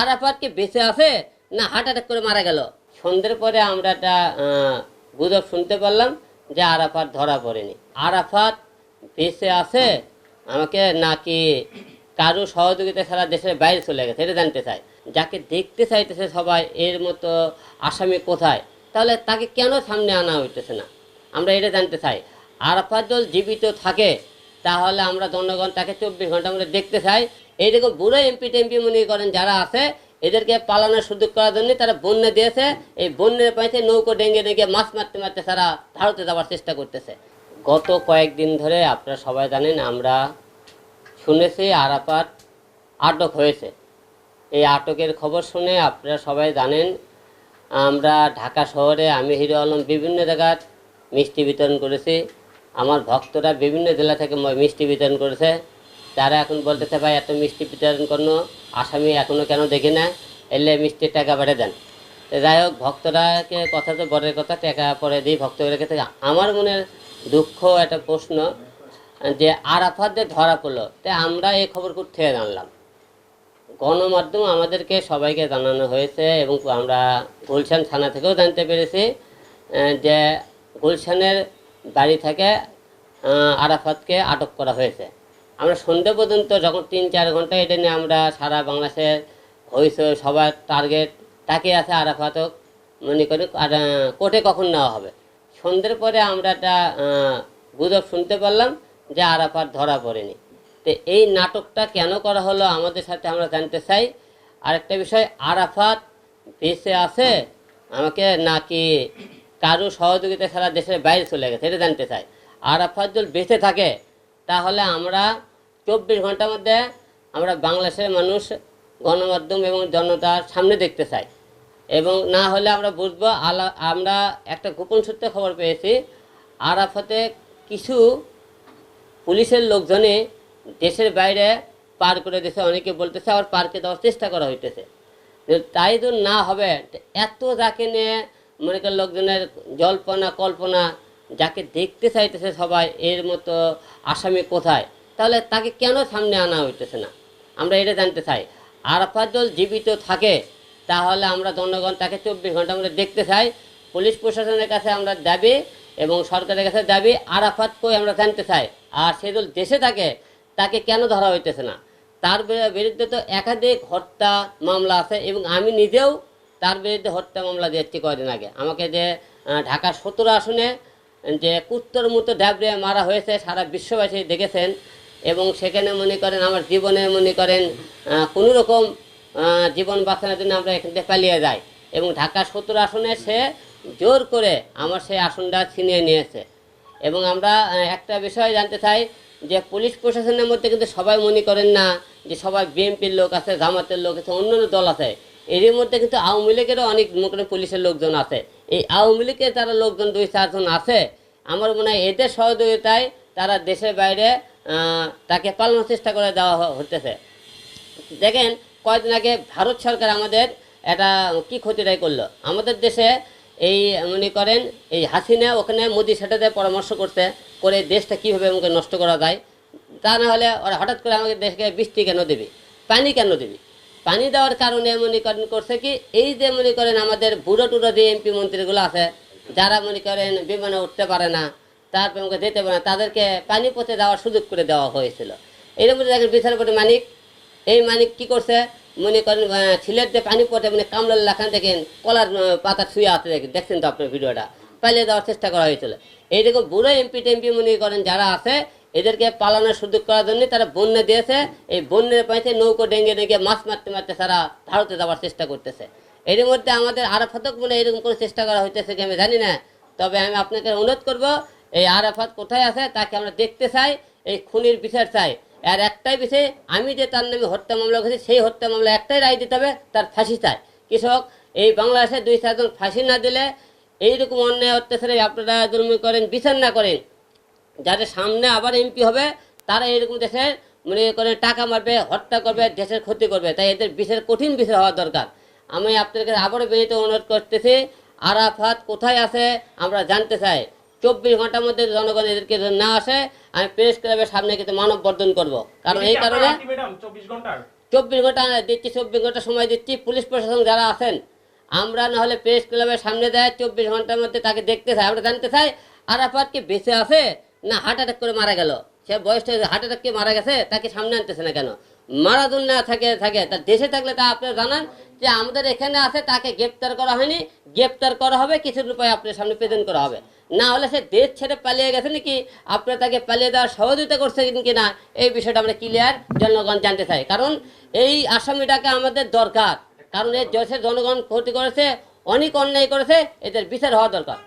আরাফাত কি বেঁচে আছে না হার্ট অ্যাটাক করে মারা গেল? সন্ধ্যের পরে আমরা একটা গুজব শুনতে পারলাম যে আরাফাত ধরা পড়েনি। আরাফাত বেঁচে আছে, আমাকে নাকি কারও সহযোগিতা ছাড়া দেশের বাইরে চলে গেছে, এটা জানতে চাই। যাকে দেখতে চাইতেছে সবাই, এর মতো আসামি কোথায়? তাহলে তাকে কেন সামনে আনা হইতেছে না? আমরা এটা জানতে চাই। আরাফাত দল জীবিত থাকে, তাহলে আমরা জনগণ তাকে চব্বিশ ঘণ্টা মধ্যে দেখতে চাই। এইরকম বুড়ো এমপি টেমপি মনে করেন যারা আছে, এদেরকে পালানোর সুযোগ করার জন্য তারা বন্যা দিয়েছে। এই বন্যের পাইতে নৌকো ডেঙ্গে ডেঙ্গে মাছ মারতে মারতে তারা ভারতে যাওয়ার চেষ্টা করতেছে। গত কয়েকদিন ধরে আপনারা সবাই জানেন, আমরা শুনেছি আরাফাত আটক হয়েছে। এই আটকের খবর শুনে আপনারা সবাই জানেন, আমরা ঢাকা শহরে আমি হিরো আলম বিভিন্ন জায়গায় মিষ্টি বিতরণ করেছি। আমার ভক্তরা বিভিন্ন জেলা থেকে মিষ্টি বিতরণ করেছে। তারা এখন বলতেছে, ভাই, এত মিষ্টি বিতরণ করল আসামি এখনও কেন দেখি না? এলে মিষ্টির টাকা বেড়ে দেন। তো যাই হোক, ভক্তরাকে কথা তো বড়ের কথা, টাকা পরে দিই ভক্তদের কাছে। আমার মনের দুঃখ, একটা প্রশ্ন, যে আরাফাতদের ধরা পড়ল তাই আমরা এই খবর কোথেকে জানলাম? গণমাধ্যম আমাদেরকে সবাইকে জানানো হয়েছে এবং আমরা গুলশান থানা থেকেও জানতে পেরেছি যে গুলশানের বাড়ি থেকে আরাফাতকে আটক করা হয়েছে। আমরা সন্ধ্যে পর্যন্ত যখন তিন, চার ঘণ্টা এটা নিয়ে আমরা সারা বাংলাদেশে হয়েছে, সবার টার্গেট তাকিয়ে আছে আরাফাতক মনে করি, আর কোর্টে কখন নেওয়া হবে। সন্ধ্যের পরে আমরা একটা গুজব শুনতে পারলাম যে আরাফাত ধরা পড়েনি। তো এই নাটকটা কেন করা হলো আমাদের সাথে আমরা জানতে চাই। আরেকটা বিষয়, আরাফাত বেঁচে আছে, আমাকে নাকি কারও সহযোগিতা ছাড়া দেশের বাইরে চলে গেছে, এটা জানতে চাই। আরাফাত যদি বেঁচে থাকে তাহলে আমরা চব্বিশ ঘণ্টার মধ্যে আমরা বাংলাদেশের মানুষ গণমাধ্যম এবং জনতার সামনে দেখতে চাই। এবং না হলে আমরা বুঝব, আলা, আমরা একটা গোপন সূত্রে খবর পেয়েছি, আরাফাতে কিছু পুলিশের লোকজনে দেশের বাইরে পার করে দিয়েছে। অনেকে বলতেছে আবার পার্কে দেওয়ার চেষ্টা করা হইতেছে। তাই তো না হবে, এত যাকে নিয়ে মনে করেন লোকজনের জল্পনা, কল্পনা যাকে দেখতে চাইতেছে সবাই, এর মতো আসামি কোথায়? তাহলে তাকে কেন সামনে আনা হইতেছে না? আমরা এটা জানতে চাই। আরাফাত দল জীবিত থাকে, তাহলে আমরা জনগণ তাকে চব্বিশ ঘণ্টা মধ্যে দেখতে চাই। পুলিশ প্রশাসনের কাছে আমরা দাবি এবং সরকারের কাছে দাবি, আরাফাত কই আমরা জানতে চাই। আর সে দল দেশে থাকে, তাকে কেন ধরা হইতেছে না? তার বিরুদ্ধে তো একাধিক হত্যা মামলা আছে এবং আমি নিজেও তার বিরুদ্ধে হত্যা মামলা দিয়েছি কয়দিন আগে। আমাকে যে ঢাকার সতেরো আসনে যে কুত্তর মতো ডাবড়ে মারা হয়েছে, সারা বিশ্ববাসী দেখেছেন। এবং সেখানে মনে করেন, আমার জীবনে মনে করেন কোনো রকম জীবন বাঁচানোর জন্য আমরা এখান থেকে পালিয়ে যাই। এবং ঢাকা সত্তর আসনে সে জোর করে আমার সেই আসনটা ছিনিয়ে নিয়েছে। এবং আমরা একটা বিষয় জানতে চাই যে পুলিশ প্রশাসনের মধ্যে কিন্তু সবাই মনে করেন না যে সবাই বিএনপির লোক আছে, জামাতের লোক আছে, অন্যান্য দল আছে। এরই মধ্যে কিন্তু আওয়ামী লীগেরও অনেক মনে পুলিশের লোকজন আছে। এই আওয়ামী লীগের যারা লোকজন, দুই চারজন আছে, আমার মনে হয় এদের সহযোগিতায় তারা দেশের বাইরে তাকে পালানোর চেষ্টা করে দেওয়া হতেছে দেখেন, কয়েকদিন আগে ভারত সরকার আমাদের এটা কি ক্ষতিটাই করল। আমাদের দেশে এই, মনে করেন, এই হাসিনা ওখানে মোদি যে পরামর্শ করতে করে দেশটা কীভাবে আমাকে নষ্ট করা যায়। তা না হলে ওরা হঠাৎ করে আমাকে দেশকে বৃষ্টি কেন দেবে? পানি কেন দেবে? পানি দেওয়ার কারণে মনে করেন করছে কি? এই যে মনে করেন আমাদের বুড়ো টুড়ো যে এমপি মন্ত্রীগুলো আছে, যারা মনে করেন বিমানে উঠতে পারে না তারপর আমাকে যেতে পারে না, তাদেরকে পানি পথে দেওয়ার সুযোগ করে দেওয়া হয়েছিল। এর মধ্যে দেখেন বিচারপতি মানিক, এই মানিক কি করছে? মনে করেন ছিলের যে পানি পথে মানে কামলার লাখান দেখেন, কলার পাতা ছুঁয়ে আছে দেখেন, দেখছেন তো আপনার ভিডিওটা? পালিয়ে দেওয়ার চেষ্টা করা হয়েছিল। এইরকম বুড়ো এমপি টেমপি মনে করেন যারা আছে এদেরকে পালানোর সুযোগ করার জন্য তারা বন্যা দিয়েছে। এই বন্যের পাইতে নৌকো ডেঙ্গে ডেঙ্গে মাছ মারতে মারতে তারা ভারতে যাওয়ার চেষ্টা করতেছে। এর মধ্যে আমাদের আরাফাতক বলে এরকম কোনো চেষ্টা করা হইতেছে কি আমি জানি না। তবে আমি আপনাকে অনুরোধ করব, এই আরাফাত কোথায় আছে তাকে আমরা দেখতে চাই, এই খুনির বিচার চাই। আর একটাই বিষয়, আমি যে তার নামে হত্যা মামলা করেছি, সেই হত্যা মামলা একটাই রায় দিতে হবে, তার ফাঁসি চাই। কৃষক, এই বাংলাদেশে দুই চারজন ফাঁসি না দিলে এইরকম অন্যায় অত্যাচারে আপনারা জন্ম করেন, বিচার না করেন যাদের সামনে আবার এমপি হবে তারা এরকম দেশের মনে করে টাকা মারবে হত্যা করবে দেশের ক্ষতি করবে। তাই এদের বিচার কঠিন বিষয় হওয়া দরকার। আমি আপনাদের কাছে আবারও বিনীত অনুরোধ করতেছি আরাফাত কোথায় আছে আমরা জানতে চাই। চব্বিশ ঘণ্টার মধ্যে জনগণ এদেরকে না আসে আমি প্রেস ক্লাবের সামনে কিন্তু মানববর্ধন করব। কারণ এই কারণে চব্বিশ ঘণ্টা দিচ্ছি চব্বিশ ঘণ্টা সময় দিচ্ছি পুলিশ প্রশাসন যারা আছেন আমরা না হলে প্রেস ক্লাবের সামনে দেয় চব্বিশ ঘণ্টার মধ্যে তাকে দেখতে চাই। আমরা জানতে চাই আরাফাত কি বেঁচে আছে? না হার্ট অ্যাটাক করে মারা গেল। সে বয়সটা হার্ট অ্যাটাক করে মারা গেছে, তাকে সামনে আনতেছে না কেন? মারাদুন না থাকে থাকে। তার দেশে থাকলে তা আপনি জানান যে আমাদের এখানে আছে, তাকে গ্রেপ্তার করা হয়নি। গ্রেপ্তার করা হবে, কিছু উপায় আপনার সামনে প্রেজেন্ট করা হবে। না হলে সে দেশ ছেড়ে পালিয়ে গেছে নাকি? আপনারা তাকে পালিয়ে দেওয়ার সহযোগিতা করছে কি না এই বিষয়টা আমরা ক্লিয়ার জনগণ জানতে চাই কারণ এই আসামিটাকে আমাদের দরকার। কারণ এই দেশের জনগণ ক্ষতি করেছে, অনেক অন্যায় করেছে, এদের বিচার হওয়া দরকার।